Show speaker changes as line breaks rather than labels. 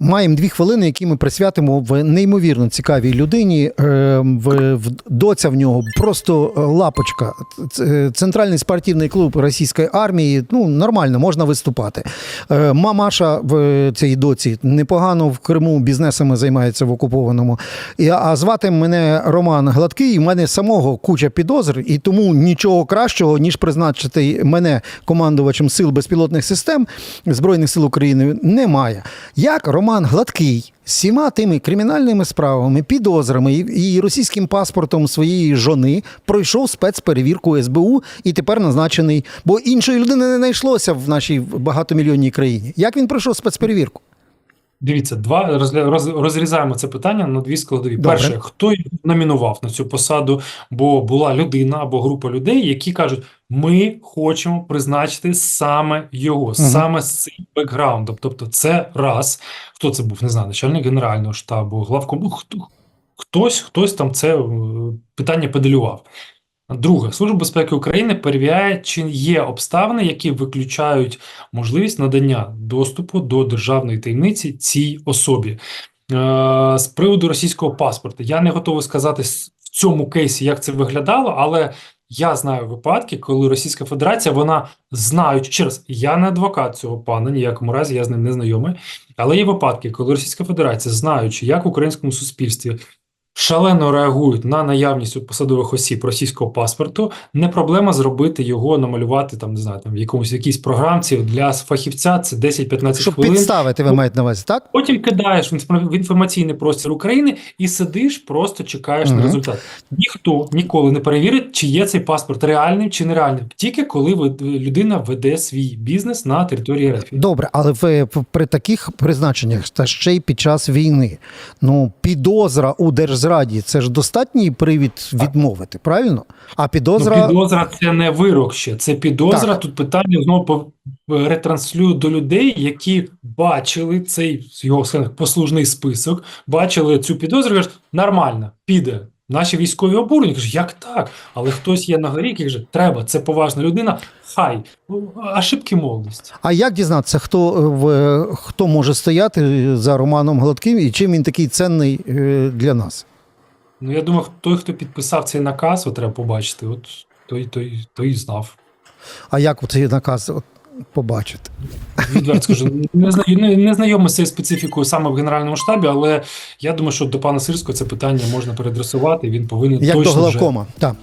Маємо дві хвилини, які ми присвятимо в неймовірно цікавій людині. Е, В, в доця в нього просто е, лапочка. Центральний спортивний клуб російської армії. Ну нормально, можна виступати. Е, Мамаша в цій доці непогано в Криму бізнесами займається в окупованому. А звати мене Роман Гладкий. в мене самого куча підозр, і тому нічого кращого, ніж призначити мене командувачем сил безпілотних систем Збройних сил України, немає. Як Роман Гладкий з всіма тими кримінальними справами, підозрами і російським паспортом своєї жони пройшов спецперевірку СБУ і тепер назначений, бо іншої людини не знайшлося в нашій багатомільйонній країні. Як він пройшов спецперевірку?
Дивіться, два роз- розрізаємо це питання на дві складові.
Добре.
Перше, хто номінував на цю посаду, бо була людина або група людей, які кажуть, ми хочемо призначити саме його, саме з цим бекграундом. Тобто, це раз, хто це був, не знаю, начальник генерального штабу, главком, ну, хто, хтось, хтось там це е, питання педалював. Друге, Служба безпеки України перевіряє, чи є обставини, які виключають можливість надання доступу до державної таємниці цій особі. Е, з приводу російського паспорта, я не готовий сказати в цьому кейсі, як це виглядало, але я знаю випадки, коли Російська Федерація, вона знаючи, ще я не адвокат цього пана, ніякому разі я з ним не знайомий, але є випадки, коли Російська Федерація, знаючи, як в українському суспільстві шалено реагують на наявність у посадових осіб російського паспорту, не проблема зробити його, намалювати там, не знаю, там в якомусь якійсь програмці для фахівця це 10-15
Щоб
хвилин.
підставити, ви маєте на увазі, так?
Потім кидаєш в інформаційний простір України і сидиш, просто чекаєш
Мгм.
на результат. Ніхто ніколи не перевірить, чи є цей паспорт реальним чи нереальним, тільки коли ви- людина веде свій бізнес на території РФ.
Добре, але в, при таких призначеннях та ще й під час війни, ну підозра у держзраді це ж достатній привід відмовити, правильно? А підозра
Ну, підозра це не вирок ще. Це підозра.
Так.
Тут питання знову по- ретранслюю до людей, які бачили цей його скажімо, послужний список, бачили цю підозру, кажуть, нормально, піде. Наші військові обурені кажуть, як так? Але хтось є на горі, який каже, треба, це поважна людина. Хай Ну, ошибки молодості.
А як дізнатися, хто е, в хто може стояти за Романом Гладким і чим він такий ценний е, для нас?
Ну я думаю, той, хто підписав цей наказ, от треба побачити. От той, той, той і знав.
А як цей наказ от, побачити?
Відверто скажу, не не, не знайомий з цією специфікою саме в Генеральному штабі, але я думаю, що до пана Сирського це питання можна передресувати, він повинен
Як
точно
до
вже
главкома? Так.